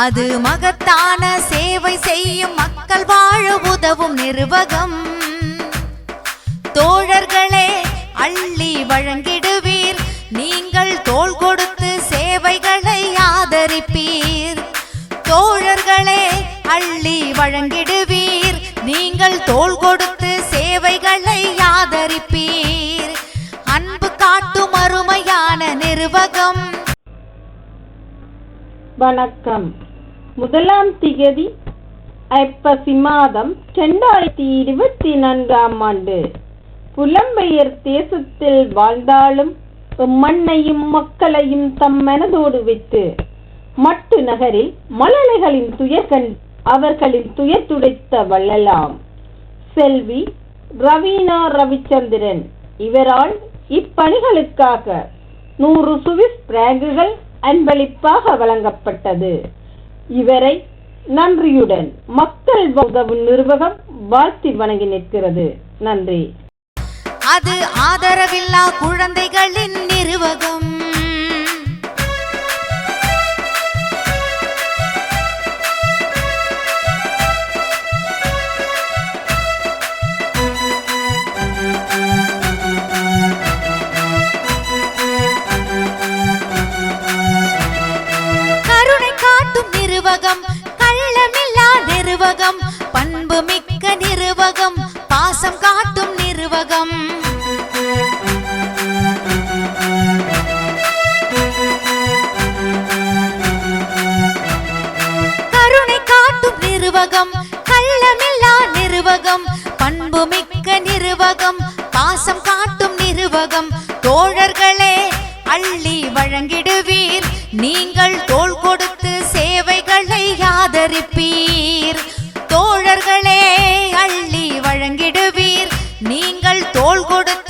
அது மகத்தான சேவை செய்யும் மக்கள் வாழ உதவும் நிர்வகம். தோழர்களே அள்ளி வழங்கிடுவீர். நீங்கள் தோள் கொடுத்து சேவைகளை ஆதரிப்பீர். தோழர்களே அள்ளி வழங்கிடுவீர். நீங்கள் தோள் கொடுத்து சேவைகளை ஆதரிப்பீர். அன்பு காட்டும் அருமையான நிர்வகம். வணக்கம். முதலாம் திகதி ஐப்பசி மாதம் இரண்டாயிரத்தி இருபத்தி நான்காம் ஆண்டு. புலம்பெயர் தேசத்தில் வாழ்ந்தாலும் மண்ணையும் மக்களையும் தம் மனதோடு வைத்து மட்டு நகரில் மலலைகளின் துயர்கண் அவர்களின் துயர் துடைத்த வள்ளலாம். செல்வி ரவீனா ரவிச்சந்திரன் இவரால் இப்பணிகளுக்காக நூறு சுவிஸ் பிராங்குகள் அன்பளிப்பாக வழங்கப்பட்டது. இவரை நன்றியுடன் மக்கள் உதவு நிர்வாகம் வாழ்த்தி வணங்கி நிற்கிறது. நன்றி. அது ஆதரவில்லா குழந்தை காட்டும் கருணை காட்டும் நிர்வகம் கள்ளமில்லா நிர்வகம் பண்பு மிக்க நிர்வகம் பாசம் காட்டும் நிர்வகம். தோழர்களே அள்ளி வழங்கிடுவீர். நீங்கள் தோள் கொடுத்து சேவைகளை ஆதரிப்பீர். நீங்கள் தோல் கொடுத்து